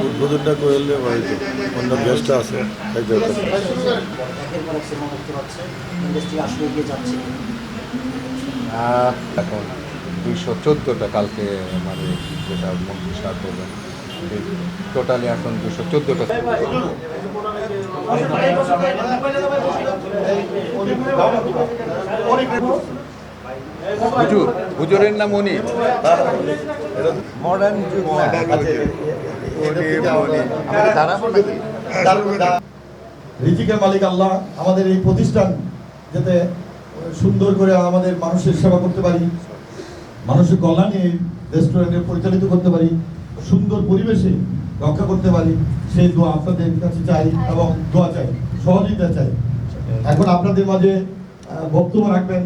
উদ্বোধনটা করলে বাড়িতে অন্য গেস্ট আছে খাইতে হতো এখন দুইশো চোদ্দোটা কালকে মানে যেটা মন্ত্রী সার করবেন টোটালি এখন দুশো চোদ্দোটা হুজুর হুজুরের নাম উনি। মডার্ন যুগ রিজিকের মালিক আল্লাহ আমাদের এই প্রতিষ্ঠান যাতে সুন্দর করে আমাদের মানুষের সেবা করতে পারি, মানুষের কল্যাণে রেস্টুরেন্টে পরিচালিত করতে পারি, সুন্দর পরিবেশে রক্ষা করতে পারি, সেই দোয়া আপনাদের কাছে চাই এবং দোয়া চাই, সহযোগিতা চাই। এখন আপনাদের মাঝে বক্তব্য রাখবেন